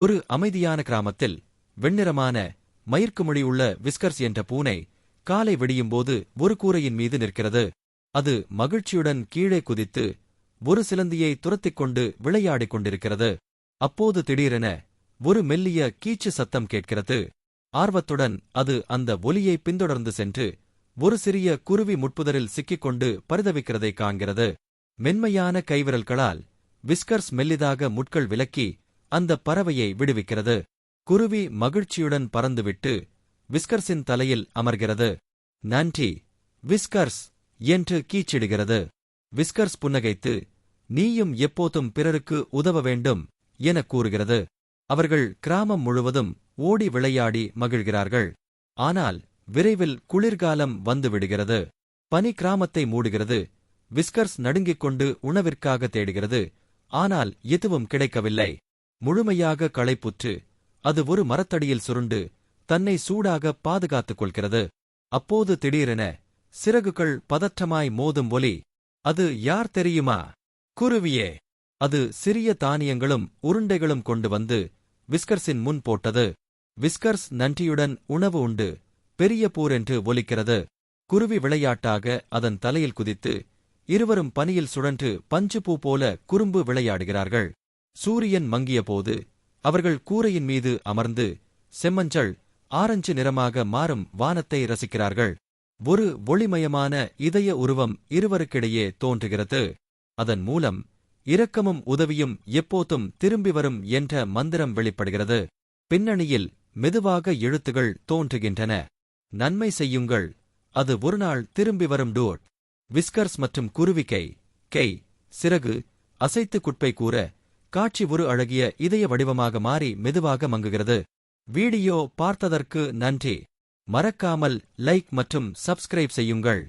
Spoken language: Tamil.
ஒரு அமைதியான கிராமத்தில் வெண்ணிறமான மயிர்க்குமொழி உள்ள விஸ்கர்ஸ் என்ற பூனை காலை வெடியும்போது ஒரு கூரையின் மீது நிற்கிறது. அது மகிழ்ச்சியுடன் கீழே குதித்து ஒரு சிலந்தியை துரத்திக் கொண்டு விளையாடிக் கொண்டிருக்கிறது. அப்போது திடீரென ஒரு மெல்லிய கீச்சு சத்தம் கேட்கிறது. ஆர்வத்துடன் அது அந்த ஒலியை பின்தொடர்ந்து சென்று ஒரு சிறிய குருவி முட்புதரில் சிக்கிக்கொண்டு பரிதவிக்கிறதை காண்கிறது. மென்மையான கைவிரல்களால் விஸ்கர்ஸ் மெல்லிதாக முட்கள் விலக்கி அந்த பறவையை விடுவிக்கிறது. குருவி மகிழ்ச்சியுடன் பறந்துவிட்டு விஸ்கர்ஸின் தலையில் அமர்கிறது. நன்றி விஸ்கர்ஸ்! என்று கீச்சிடுகிறது. விஸ்கர்ஸ் புன்னகைத்து நீயும் எப்போதும் பிறருக்கு உதவ வேண்டும் எனக் கூறுகிறது. அவர்கள் கிராமம் முழுவதும் ஓடி விளையாடி மகிழ்கிறார்கள். ஆனால் விரைவில் குளிர்காலம் வந்துவிடுகிறது. பனி கிராமத்தை மூடுகிறது. விஸ்கர்ஸ் நடுங்கிக் கொண்டு உணவிற்காக தேடுகிறது. ஆனால் எதுவும் கிடைக்கவில்லை. முழுமையாக களைப்புற்று அது ஒரு மரத்தடியில் சுருண்டு தன்னை சூடாக பாதுகாத்துக் கொள்கிறது. அப்போது திடீரென சிறகுகள் பதற்றமாய் மோதும் ஒலி அது யார் தெரியுமா? குருவியே! அது சிறிய தானியங்களும் உருண்டைகளும் கொண்டு வந்து விஸ்கர்ஸின் முன் போட்டது. விஸ்கர்ஸ் நன்றியுடன் உணவு உண்டு பெரிய பூர் என்று ஒலிக்கிறது. குருவி விளையாட்டாக அதன் தலையில் குதித்து இருவரும் பனியில் சுழன்று பஞ்சுபூ போல குறும்பு விளையாடுகிறார்கள். சூரியன் மங்கியபோது அவர்கள் கூரையின் மீது அமர்ந்து செம்மஞ்சள் ஆரஞ்சு நிறமாக மாறும் வானத்தை ரசிக்கிறார்கள். ஒரு ஒளிமயமான இதய உருவம் இருவருக்கிடையே தோன்றுகிறது. அதன் மூலம் இரக்கமும் உதவியும் எப்போதும் திரும்பி வரும் என்ற மந்திரம் வெளிப்படுகிறது. பின்னணியில் மெதுவாக எழுத்துகள் தோன்றுகின்றன. நன்மை செய்யுங்கள். அது ஒருநாள் திரும்பி வரும் டூட் விஸ்கர்ஸ் மற்றும் குருவிக்கை கை சிறகு அசைத்து குட்பை கூற காட்சி ஒரு அழகிய இதய வடிவமாக மாறி மெதுவாக மங்குகிறது. வீடியோ பார்த்ததற்கு நன்றி. மறக்காமல் லைக் மற்றும் சப்ஸ்கிரைப் செய்யுங்கள்.